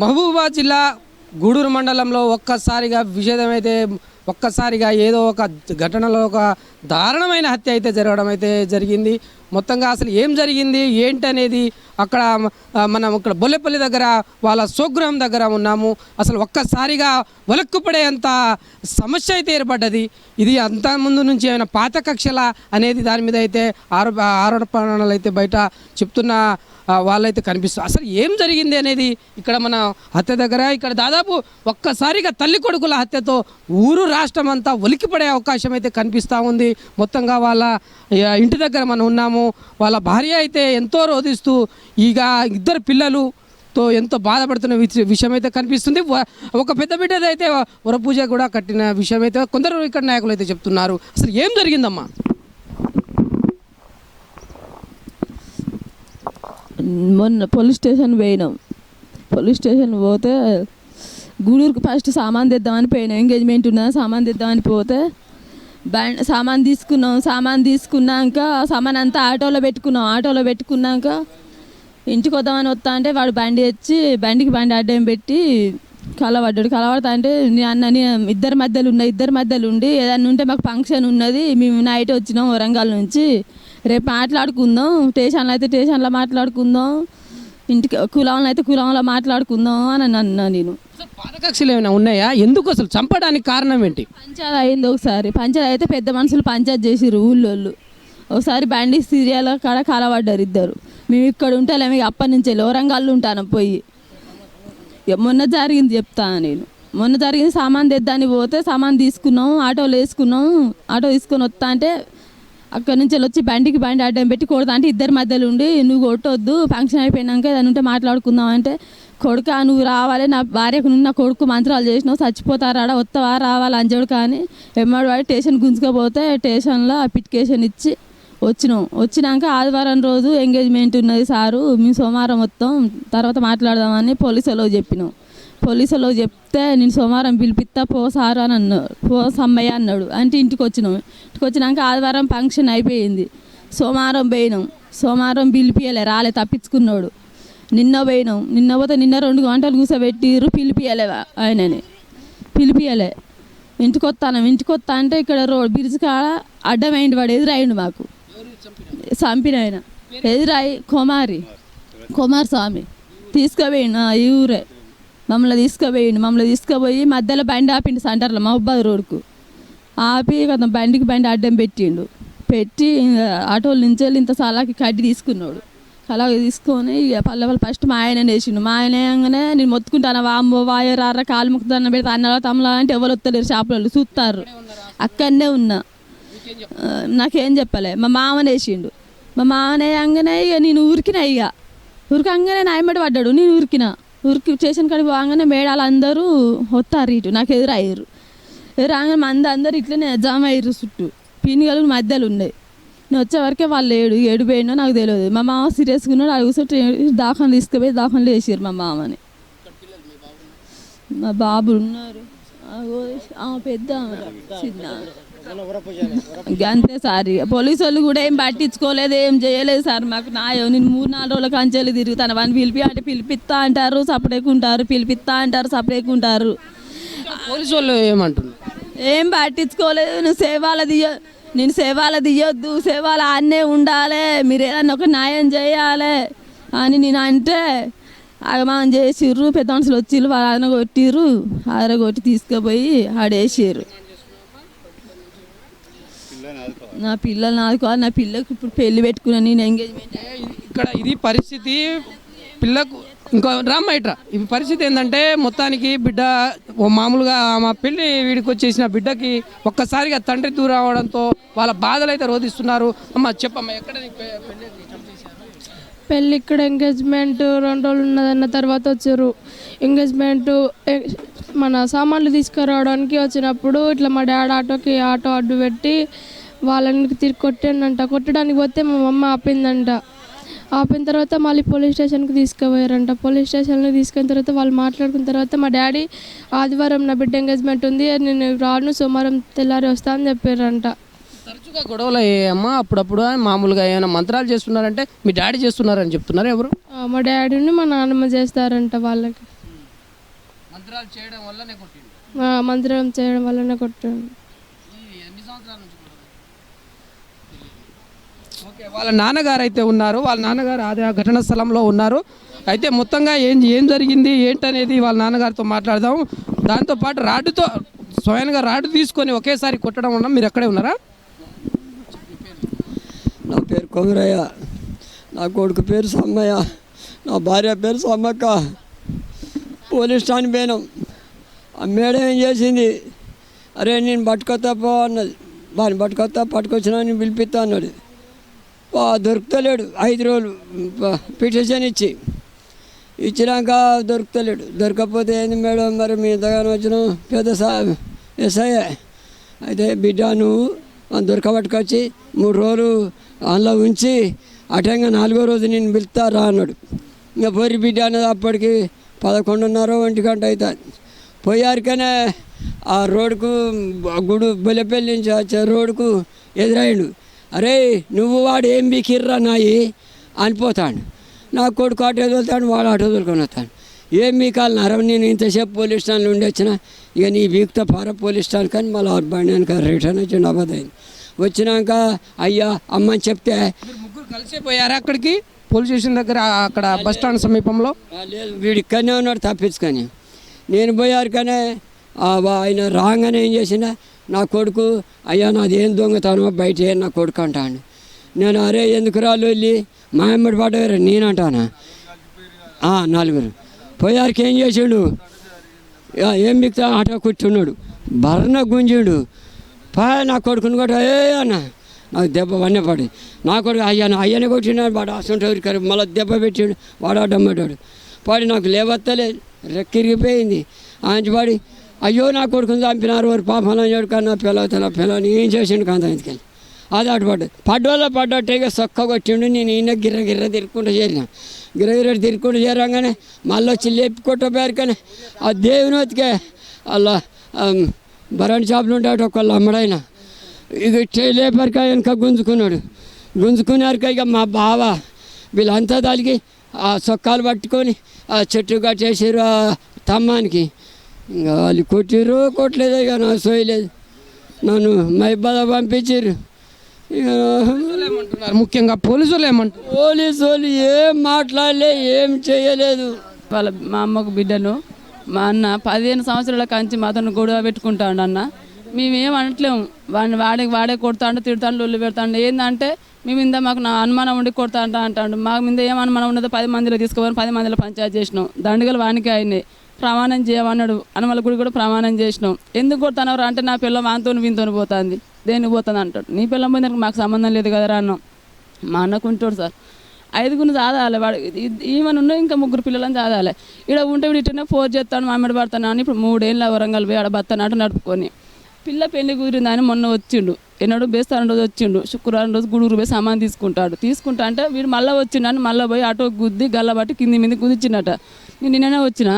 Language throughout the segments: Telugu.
మహబూబాబాద్ జిల్లా గూడూరు మండలంలో ఒక్కసారిగా విషేదం అయితే ఒక్కసారిగా ఏదో ఒక ఘటనలో ఒక దారుణమైన హత్య అయితే జరగడం అయితే జరిగింది. మొత్తంగా అసలు ఏం జరిగింది? ఏంటనేది అక్కడ మనం ఇక్కడ బొల్లెపల్లి దగ్గర వాళ్ళ స్వగృహం దగ్గర ఉన్నాము. అసలు ఒక్కసారిగా వలక్కుపడేంత సమస్య అయితే ఏర్పడ్డది. ఇది అంత ముందు నుంచి ఏమైనా పాత కక్షల అనేది దాని మీద అయితే ఆరో ఆరోపణలు అయితే బయట చెప్తున్న వాళ్ళైతే కనిపిస్తుంది అసలు ఏం జరిగింది అనేది ఇక్కడ మన హత్య దగ్గర ఇక్కడ దాదాపు ఒక్కసారిగా తల్లి కొడుకుల హత్యతో ఊరు రాష్ట్రం అంతా ఒలికిపడే అవకాశం అయితే కనిపిస్తూ ఉంది. మొత్తంగా వాళ్ళ ఇంటి దగ్గర మనం ఉన్నాము. వాళ్ళ భార్య అయితే ఎంతో రోధిస్తూ ఇక ఇద్దరు పిల్లలు తో ఎంతో బాధపడుతున్న విషయం అయితే కనిపిస్తుంది. ఒక పెద్ద బిడ్డది అయితే వరపూజ కూడా కట్టిన విషయం అయితే కొందరు ఇక్కడ నాయకులు అయితే చెప్తున్నారు. అసలు ఏం జరిగిందమ్మా? మొన్న పోలీస్ స్టేషన్ పోయినాం. పోలీస్ స్టేషన్ పోతే గూడూరుకు ఫస్ట్ సామాన్ తెద్దామని పోయినాం. ఎంగేజ్మెంట్ ఉన్నా సామాన్ తెద్దామని పోతే బండ్ సామాన్ తీసుకున్నాం సామాన్ తీసుకున్నాక సామాన్ అంతా ఆటోలో పెట్టుకున్నాం. ఆటోలో పెట్టుకున్నాక ఇంటికి వద్దామని వస్తా అంటే వాడు బండి వచ్చి బండికి బండి అడ్డం పెట్టి కలవడ్డాడు. కలవడతా అంటే నీ అన్న నేను ఇద్దరి మధ్యలో ఉన్న ఇద్దరి మధ్యలో ఉండి ఏదన్నా ఉంటే మాకు ఫంక్షన్ ఉన్నది మేము నైట్ వచ్చినాం వరంగల్ నుంచి. రేపు మాట్లాడుకుందాం. స్టేషన్లో అయితే స్టేషన్లో మాట్లాడుకుందాం. ఇంటికి కులంలో అయితే కులంలో మాట్లాడుకుందాం అని అన్నా నేను. అసలు పాత కక్షలు ఏమైనా ఉన్నాయా? ఎందుకు అసలు చంపడానికి కారణం ఏంటి? పంచాయతీ అయింది ఒకసారి. పంచాయతీ అయితే పెద్ద మనుషులు పంచాయతీ చేసిర్రు ఊళ్ళోళ్ళు. ఒకసారి బండి సీరియల్ కాడ కలవడ్డారు ఇద్దరు. మేము ఇక్కడ ఉంటలేము అప్పటి నుంచి వరంగల్లో ఉంటాను పోయి. మొన్న జరిగింది చెప్తాను నేను. మొన్న జరిగింది సామాన్ తెద్దాని పోతే సామాన్ తీసుకున్నాం ఆటోలో వేసుకున్నాం. ఆటో తీసుకొని వస్తా అంటే అక్కడ నుంచి వెళ్ళి వచ్చి బండికి బండి అడ్డం పెట్టి కొడతా అంటే ఇద్దరి మధ్యలో ఉండి నువ్వు కొట్టొద్దు ఫంక్షన్ అయిపోయినాక ఏదైనా ఉంటే మాట్లాడుకుందాం అంటే కొడుక నువ్వు రావాలి నా భార్యకు నువ్వు నా కొడుకు మంత్రాలు చేసినావు చచ్చిపోతారా వస్తావా రావాలి అంజడు కానీ ఎమ్మడి వాడి స్టేషన్ గుంజుకపోతే స్టేషన్లో అప్లికేషన్ ఇచ్చి వచ్చినాం. వచ్చినాక ఆదివారం రోజు ఎంగేజ్మెంట్ ఉన్నది సారు మేము సోమవారం మొత్తం తర్వాత మాట్లాడదామని పోలీసులో చెప్పినాం. పోలీసులో చెప్తే నేను సోమవారం పిలిపిస్తా పో సారు అని అన్నాడు పో సమ్మయ్య అన్నాడు. అంటే ఇంటికి వచ్చినాం. ఇంటికి వచ్చినాక ఆదివారం ఫంక్షన్ అయిపోయింది. సోమవారం పోయినాం. సోమవారం పిలిపియలే రాలే తప్పించుకున్నాడు. నిన్న పోయినాం. నిన్న పోతే నిన్న రెండు గంటలు కూర్చోబెట్టిర్రు పిలిపియలే ఆయనని. పిలిపియలే. ఇంటికి వస్తాను ఇంటికి వస్తా అంటే ఇక్కడ రోడ్ బ్రిడ్జ్ కాడ అడ్డమైంది వాడు ఎదురైండు మాకు. చంపిన ఆయన ఎదురాయి కుమారి. కుమార్ స్వామి. తీసుకుపోయిండు ఆ, ఈ ఊరే. మమ్మల్ని తీసుకుపోయిండు మమ్మల్ని తీసుకుపోయి మధ్యలో బండి ఆపిండు సెంటర్లో మహబాద్ రోడ్కు ఆపి కొంత బండికి బండి అడ్డం పెట్టిండు. పెట్టి ఇంకా ఆటోల నుంచి వెళ్ళి ఇంత సలాకి కడ్డి తీసుకున్నాడు. అలాగే తీసుకొని ఇక పల్లె వాళ్ళు ఫస్ట్ మా ఆయన వేసిండు మా ఆయన వేయంగానే నేను మొత్తుకుంటాను వాంబో వాయో రారా కాలు ముక్కుతాను పెడితే అన్న తమ్ముల అంటే ఎవరు వస్తలేరు షాపులలో చూస్తారు. అక్కడనే ఉన్నా. నాకేం చెప్పలే? మా మామని వేసిండు మా మామనే అంగనే ఇక నేను ఉరికినా ఇక. ఉరికంగానే నా ఎమ్మడి పడ్డాడు. నేను ఉరికిన ఉరికి స్టేషన్ కాడికి పోగానే మేడాలు అందరూ వస్తారు ఇటు. నాకు ఎదురయ్యారు. ఎదురాగానే మంది అందరు ఇట్లనే జామ అయ్యారు చుట్టూ. పిన్నిగలు మధ్యలో ఉన్నాయి నేను వచ్చేవరకే వాళ్ళు ఏడు ఏడు పోయినో నాకు తెలియదు. మా మామ సీరియస్గా ఉన్నాడు అడుగుతుంటే దాఖలు తీసుకుపోయి దాఖలు వేసారు మా మామని. మా బాబు ఉన్నారు. పెద్ద చిన్న అంతే సార్. ఇక పోలీసు వాళ్ళు కూడా ఏం పట్టించుకోలేదు ఏం చేయలేదు సార్. మాకు నాయో నేను మూడు నాలుగు రోజుల కంచెలు తిరుగుతాను. వాడిని పిలిపి అంటే పిలిపిస్తా అంటారు సపరేకుంటారు పిలిపిస్తా అంటారు సపరేకుంటారు. పోలీసు వాళ్ళు ఏమంటున్నారు? ఏం పట్టించుకోలేదు. నువ్వు సేవాల దియ్య నేను సేవాల దియ్యొద్దు. సేవాల ఆన్నే ఉండాలి. మీరు ఏదన్నా ఒక న్యాయం చేయాలి అని నేను అంటే అగమానం చేసిర్రు. పెద్ద మనుషులు వచ్చిర్రు వాళ్ళు అదన కొట్టిర్రు. అదన కొట్టి తీసుకుపోయి ఆడేసారు నా పిల్లలు నాదుకోవాలి నా పిల్లకి ఇప్పుడు పెళ్ళి పెట్టుకున్నాను నేను ఎంగేజ్మెంట్ ఇక్కడ ఇది పరిస్థితి. పిల్లకు ఇంకో రామ్మ ఇట్రా. ఇది పరిస్థితి ఏంటంటే మొత్తానికి బిడ్డ ఓ మామూలుగా మా పెళ్ళి వీడికి వచ్చేసిన బిడ్డకి ఒక్కసారిగా తండ్రి దూరం అవడంతో వాళ్ళ బాధలు అయితే రోధిస్తున్నారు. అమ్మ చెప్పమ్మా ఎక్కడ పెళ్ళి? పెళ్ళి ఇక్కడ ఎంగేజ్మెంట్ రెండు రోజులు ఉన్నదన్న తర్వాత వచ్చారు. ఎంగేజ్మెంట్ మన సామాన్లు తీసుకురావడానికి వచ్చినప్పుడు ఇట్లా మా డాడీ ఆటోకి ఆటో అడ్డు పెట్టి వాళ్ళని తిరిగి కొట్టానంట. కొట్టడానికి పోతే మా మమ్మ ఆపిందంట. ఆపిన తర్వాత మళ్ళీ పోలీస్ స్టేషన్కి తీసుకుపోయారంట. పోలీస్ స్టేషన్లో తీసుకున్న తర్వాత వాళ్ళు మాట్లాడుకున్న తర్వాత మా డాడీ ఆదివారం నా బిడ్డ ఎంగేజ్మెంట్ ఉంది నేను రాను సోమవారం తెల్లారి వస్తా అని చెప్పారంట. తరచుగా గొడవలు అయ్యాయమ్మా అప్పుడప్పుడు మామూలుగా ఏమైనా మంత్రాలు చేస్తున్నారంటే మీ డాడీ చేస్తున్నారని చెప్తున్నారు ఎవరు? మా డాడీని మా నాన్నమ్మ చేస్తారంట వాళ్ళకి. మంత్రాలు చేయడం వల్లనే కొట్టిండు. మంత్రం చేయడం వల్లనే కూడా ఓకే వాళ్ళ నాన్నగారు అయితే ఉన్నారు. వాళ్ళ నాన్నగారు అదే ఆ ఘటన స్థలంలో ఉన్నారు. అయితే మొత్తంగా ఏం ఏం జరిగింది ఏంటనేది వాళ్ళ నాన్నగారితో మాట్లాడదాం. దాంతోపాటు రాడ్డుతో స్వయంగా రాడ్డు తీసుకొని ఒకేసారి కొట్టడం వల్ల మీరు ఎక్కడే ఉన్నారా? నా పేరు కొంగరయ్య. నా కొడుకు పేరు సమ్మయ్య నా భార్య పేరు సమ్మక్క. పోలీస్ స్టాండ్ పోయినాం. ఆ మేడం ఏం చేసింది? అరే నేను పట్టుకొస్తా పో అన్నది. వాడిని పట్టుకొస్తా పట్టుకొచ్చినా నేను పిలిపిస్తా అన్నాడు. దొరుకుతలేడు. ఐదు రోజులు పిటిషన్ ఇచ్చి. ఇచ్చినాక దొరుకుతలేడు. దొరకకపోతే ఏంది మేడం? మరి మీ దగ్గర వచ్చిన? పెద్ద సా ఎస్ఐ. అయితే బిడ్డ నువ్వు దొరకబట్టుకొచ్చి మూడు రోజులు అందులో ఉంచి అటంగా నాలుగో రోజు నేను పిలుస్తారా అన్నాడు. ఇంకా పోరి బిడ్డ అనేది అప్పటికి పదకొండున్నర ఒంటి గంట అవుతుంది. పోయారికనే ఆ రోడ్డుకు గుడు బొల్లెపల్లి నుంచి వచ్చే రోడ్డుకు ఎదురయ్యాడు. అరే నువ్వు వాడు ఏం బీకిర్రా నాయి? అనిపోతాడు. నా కొడుకు ఆటో వదులుతాడు వాడు ఆటో వదులుకొని వస్తాడు. ఏం బీకాలి నరం నేను ఇంతసేపు పోలీస్ స్టాండ్లో ఉండి వచ్చిన ఇక నీ బీక్తో పార పోలీస్ స్టాండ్ కానీ మళ్ళీ ఆరు బండి రిటర్న్ వచ్చి అబద్ధమైంది వచ్చినాక అయ్యా అమ్మని చెప్తే ముగ్గురు కలిసే పోయారా అక్కడికి? పోలీస్ స్టేషన్ దగ్గర అక్కడ బస్ స్టాండ్ సమీపంలో? "ఆ, లేదు. వీడు ఇక్కడనే ఉన్నాడు తప్పించుకొని. నేను పోయారు కానీ ఆయన రాగానే ఏం చేసిన నా కొడుకు అయ్యా నాది ఏం దొంగతనమో బయట ఏ నా కొడుకు అంటాను నేను అరే ఎందుకు రాళ్ళు వెళ్ళి మా ఎమ్మడి పడ్డారు నేను అంటానా "ఆ, నలుగురు. పోయారికి ఏం చేసిండు ఏం మిగతా ఆటో కూర్చున్నాడు. భరణ గుంజుడు. పా నా కొడుకుని కూడా ఏ అన్న. నాకు దెబ్బ వన్నే పడి నా కొడుకు అయ్యాను అయ్యని అయ్యనే కొట్టినాడు వాడు అసంటే మళ్ళీ దెబ్బ పెట్టాడు వాడు అడ్డమ్మటాడు పాడి నాకు లేవత్తలేదు రెక్కిరిగిపోయింది ఆయన పాడి అయ్యో నా కొడుకుని చంపినారు వారు పాపం చెడు కన్నా నా పిల్లని ఏం చేసిండు కాంత ఇంతకెళ్ళి అది అటు పడ్డది పడ్డోళ్ళ ఇక సొక్క కొట్టిండు నేను ఈయన గిర్ర గిర్ర తిరుక్కుంటూ చేరినా. గిర్ర గిర్ర తిరుక్కుంటూ చేరంగానే మళ్ళీ వచ్చి లేపి కొట్టపోయారు ఆ దేవుని వతికే అలా బరాని షాపులు ఉంటాడు ఒకళ్ళు అమ్మడైనా ఇక లేపరిక వెనక గుంజుకున్నాడు. గుంజుకున్నారుక ఇక మా బావ వీళ్ళంతా దానికి ఆ సొక్కాలు పట్టుకొని ఆ చెట్టు కట్టేసారు ఆ తమ్మానికి. ఇంకా వాళ్ళు కొట్టిర్రు కొట్టలేదు ఇక నా సోయలేదు. నన్ను మైబాద పంపించారు ఏమంటున్నారు ముఖ్యంగా పోలీసులు ఏమంటున్నారు పోలీసు వాళ్ళు ఏం మాట్లాడలే ఏం చేయలేదు. వాళ్ళ మా అమ్మకు బిడ్డను మా అన్న పదిహేను సంవత్సరాల కంచి మాతో గొడవ పెట్టుకుంటాడు అన్న. మేమేం అనట్లేము వాడిని వాడే వాడే కొడతాడు తిడతాడు లొల్లి పెడతాడు. ఏంటంటే మేము ఇంత మాకు నా అనుమానం ఉండి కొడతా అంటా అంటాడు. మా మీద ఏం అనుమానం ఉన్నదో పది మందిలో తీసుకుపోయి పది మందిలో పంచాయతీ చేసినాం. దండగలు వానికి అయినాయి. ప్రమాణం చేయమన్నాడు. అనుమల గుడి కూడా ప్రమాణం చేసినాం. ఎందుకు కొడతానవరా అంటే నా పిల్ల వాంతో వీంతో పోతుంది. దేనికి పోతుంది అంటాడు. నీ పిల్లం పోయినాక మాకు సంబంధం లేదు కదరా అన్నాం మా అన్నకు ఉంటాడు సార్. ఐదుగురు చదవాలి వాడు. ఈమెను ఉన్న ఇంకా ముగ్గురు పిల్లలని చదవాలి ఇక్కడ ఉంటే వీడు ఇట్టనే ఫోర్ చేస్తాను మామిడి పడతాను అని ఇప్పుడు మూడేళ్ళ వరంగల్ పోయి ఆడ బత్తనాటు నడుపుకొని. పిల్ల పెళ్ళి కుదిరిందని మొన్న వచ్చిండు. ఎన్నడూ బేస్తారం రోజు వచ్చిండు. శుక్రవారం రోజు గుడుగురు పోయి సామాన్ తీసుకుంటాడు. తీసుకుంటా అంటే వీడు మళ్ళీ వచ్చిండని మళ్ళీ పోయి ఆటో గుద్ది గల్లబట్టి కింది మీద కుదిర్చిండట నేను నిన్ననే వచ్చిన.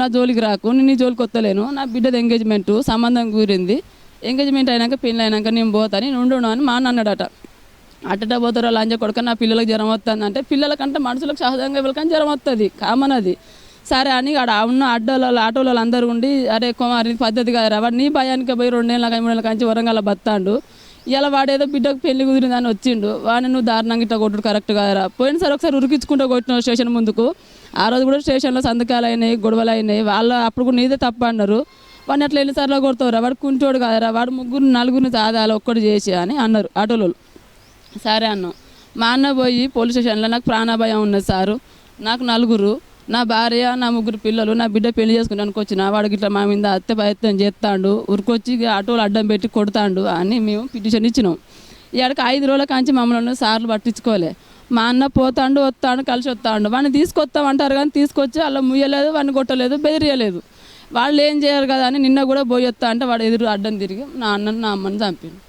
నా జోలికి రాకు. నేను నీ జోలికి వస్తలేను. నా బిడ్డది ఎంగేజ్మెంట్. సంబంధం కుదిరింది. ఎంగేజ్మెంట్ అయినాక పెళ్ళి అయినాక నేను పోతా నేను ఉండును అని మా అన్న అన్నాడట. అట్టట పోతారో లంజ కొడుక నా పిల్లలకు జ్వరం వస్తుంది అంటే పిల్లలకంటే మనుషులకు సహజంగా ఎవరికైనా జ్వరం వస్తుంది కామన్ అది. సరే అని ఆడ ఉన్న అడ్డోళ్ళ ఆటోలో అందరూ ఉండి అరే కుమారి పద్ధతి కాదురా వాడు నీ భయానికి పోయి రెండేళ్ళ నెలల కంచి వరంగల్ బతాండు ఇలా వాడేదో బిడ్డకు పెళ్ళి కుదిరిందని వచ్చిండు వాడిని నువ్వు దారుణంగా ఇట్లా కొట్టుడు కరెక్ట్ కాదురా. పోయినసారి ఒకసారి ఉరికించుకుంటూ కొట్టిన స్టేషన్ ముందుకు ఆ రోజు కూడా స్టేషన్లో సంతకాలు అయినాయి గొడవలు అయినాయి వాళ్ళ అప్పుడు కూడా నీదే తప్ప అన్నారు. వాడిని అట్లా ఎన్నిసార్లు కొడతావురా? వాడు కుంటోడు కాదురా. వాడు ముగ్గురు నలుగురిని సాదాలి ఒక్కటి చేసి అని అన్నారు ఆటోలో సరే అన్నాం. మా అన్న పోయి పోలీస్ స్టేషన్లో నాకు ప్రాణభయం ఉన్నది సారు నాకు నలుగురు నా భార్య నా ముగ్గురు పిల్లలు నా బిడ్డ పెళ్ళి చేసుకున్నానికి వచ్చిన వాడికి ఇట్లా మా మీద అత్తే ప్రయత్నం చేస్తాడు ఉరికొచ్చి ఇక ఆటోలు అడ్డం పెట్టి కొడతాడు అని మేము పిటిషన్ ఇచ్చినాం. ఇక్కడికి ఐదు రోజుల కాంచి మమ్మల్ని సార్లు పట్టించుకోలే. మా అన్న పోతాడు వస్తాడు కలిసి వస్తాడు వాడిని తీసుకొస్తామంటారు కానీ తీసుకొచ్చి అలా ముయ్యలేదు వాడిని కొట్టలేదు బెదిరియలేదు. వాళ్ళు ఏం చేయరు కదా అని నిన్న కూడా పోయొత్తా అంటే వాడు ఎదురు అడ్డం తిరిగి నా అన్నని నా అమ్మని చంపిండు.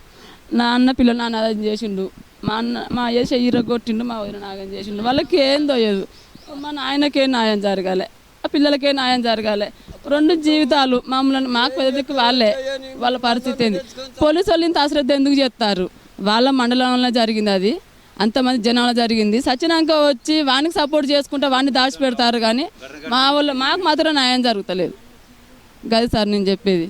నా అన్న పిల్లలు నాన్న అదం చేసిండు. మా అన్న మా అయ్య చెయ్యిర కొట్టిండు మా వదిన నాగం చేసిండు. వాళ్ళకి ఏం తోయదు. మా నాయనకే న్యాయం జరగాలి. ఆ పిల్లలకే న్యాయం జరగాలి. రెండు జీవితాలు మమ్మల్ని మాకు పెద్ద వాళ్ళే. వాళ్ళ పరిస్థితి ఏంది? పోలీసు వాళ్ళు ఇంత అశ్రద్ధ ఎందుకు చేస్తారు? వాళ్ళ మండలంలో జరిగింది అది. అంతమంది జనంలో జరిగింది. సచ్చినాక వచ్చి వానికి సపోర్ట్ చేసుకుంటే వాడిని దాచిపెడతారు కానీ మా వాళ్ళు మాకు మాత్రం న్యాయం జరుగుతలేదు. గది సార్ నేను చెప్పేది.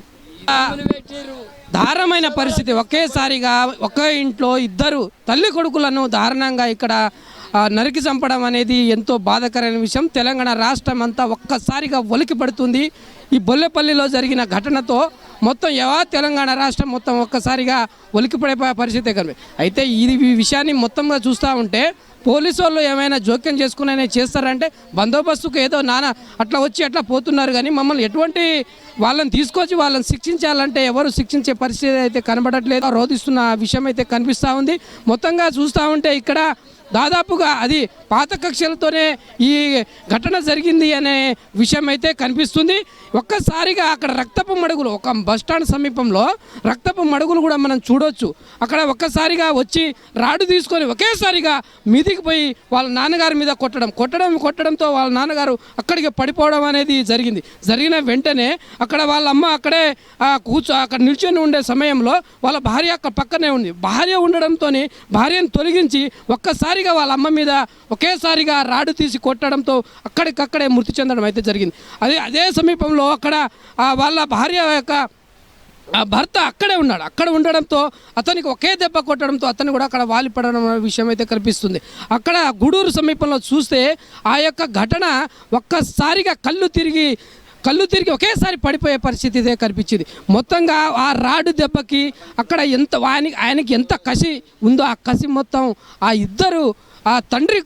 దారుణమైన పరిస్థితి. ఒకేసారిగా ఒకే ఇంట్లో ఇద్దరు తల్లి కొడుకులను దారుణంగా ఇక్కడ నరికి చంపడం అనేది ఎంతో బాధాకరమైన విషయం. తెలంగాణ రాష్ట్రం అంతా ఒక్కసారిగా ఒలికి పడుతుంది. ఈ బొల్లెపల్లిలో జరిగిన ఘటనతో మొత్తం యవా తెలంగాణ రాష్ట్రం మొత్తం ఒక్కసారిగా ఒలికిపడే పరిస్థితి కనిపి అయితే ఇది ఈ విషయాన్ని మొత్తంగా చూస్తూ ఉంటే పోలీసు వాళ్ళు ఏమైనా జోక్యం చేసుకునే చేస్తారంటే బందోబస్తుకు ఏదో నాన్న అట్లా వచ్చి అట్లా పోతున్నారు కానీ మమ్మల్ని ఎటువంటి వాళ్ళని తీసుకొచ్చి వాళ్ళని శిక్షించాలంటే ఎవరు శిక్షించే పరిస్థితి అయితే కనబడట్లేదు. రోధిస్తున్న విషయం అయితే కనిపిస్తూ ఉంది. మొత్తంగా చూస్తూ ఉంటే ఇక్కడ దాదాపుగా అది పాత కక్షలతోనే ఈ ఘటన జరిగింది అనే విషయం అయితే కనిపిస్తుంది. ఒక్కసారిగా అక్కడ రక్తపు మడుగులు ఒక బస్ స్టాండ్ సమీపంలో రక్తపు మడుగులు కూడా మనం చూడొచ్చు. అక్కడ ఒక్కసారిగా వచ్చి రాడు తీసుకొని ఒకేసారిగా మీదికి పోయి వాళ్ళ నాన్నగారి మీద కొట్టడం. కొట్టడం కొట్టడంతో వాళ్ళ నాన్నగారు అక్కడికి పడిపోవడం అనేది జరిగింది. జరిగిన వెంటనే అక్కడ వాళ్ళ అమ్మ అక్కడే కూర్చో అక్కడ నిల్చొని ఉండే సమయంలో వాళ్ళ భార్య అక్కడ పక్కనే ఉంది. భార్య ఉండడంతో భార్యను తొలగించి ఒక్కసారి ఒక్కసారిగా వాళ్ళ అమ్మ మీద ఒకేసారిగా రాడు తీసి కొట్టడంతో అక్కడికక్కడే మృతి చెందడం అయితే జరిగింది. అదే అదే సమీపంలో అక్కడ వాళ్ళ భార్య యొక్క ఆ భర్త అక్కడే ఉన్నాడు. అక్కడ ఉండడంతో అతనికి ఒకే దెబ్బ కొట్టడంతో అతను కూడా అక్కడ వాలిపడడం అనే విషయం అయితే కనిపిస్తుంది. అక్కడ గూడూరు సమీపంలో చూస్తే ఆ యొక్క ఘటన ఒక్కసారిగా కళ్ళు తిరిగి కళ్ళు తిరిగి ఒకేసారి పడిపోయే పరిస్థితి ఇదే కనిపించింది. మొత్తంగా ఆ రాడు దెబ్బకి అక్కడ ఎంత ఆయన ఆయనకి ఎంత కసి ఉందో ఆ కసి మొత్తం ఆ ఇద్దరు ఆ తండ్రి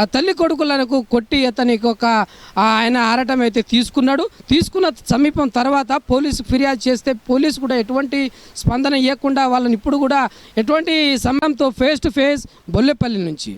ఆ తల్లి కొడుకులకు కొట్టి అతనికి ఒక ఆయన ఆరటం అయితే తీసుకున్నాడు. తీసుకున్న సమీపం తర్వాత పోలీసు ఫిర్యాదు చేస్తే పోలీసు కూడా ఎటువంటి స్పందన ఇవ్వకుండా వాళ్ళని ఇప్పుడు కూడా ఎటువంటి సమయంతో ఫేస్ టు ఫేస్ బొల్లెపల్లి నుంచి.